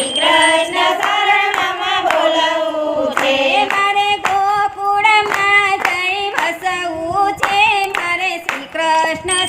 કૃષ્ણ શરણમાં મારે ગોકુળમાં જઈ વસવું છે મારે શ્રી કૃષ્ણ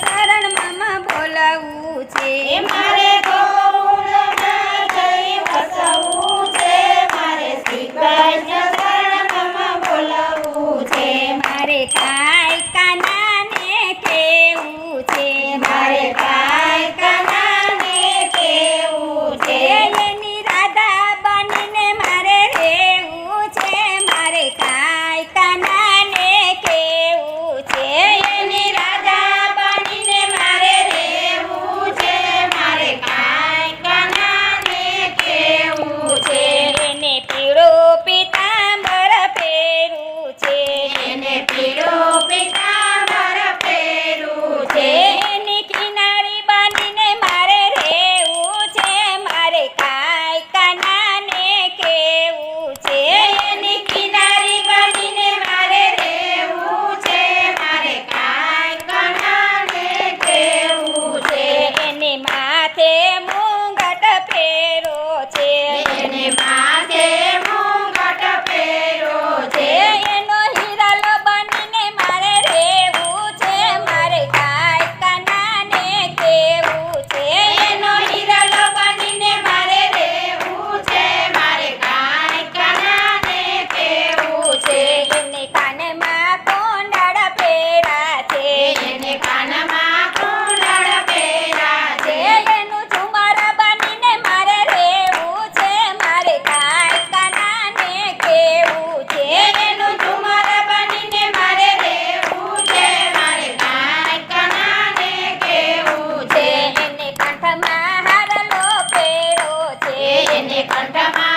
கட்டமா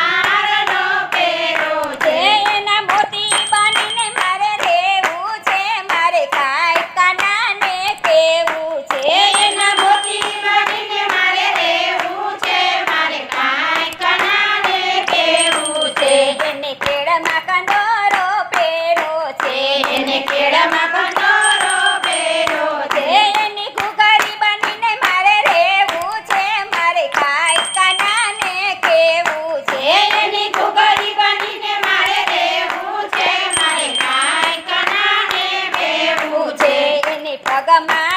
Cảm!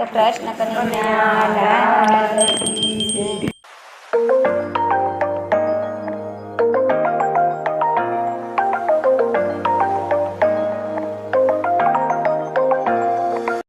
બોલો કૃષ્ણ કનૈયા.